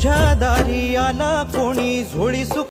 तुझ्या दारी आला कोणी झोळी सुख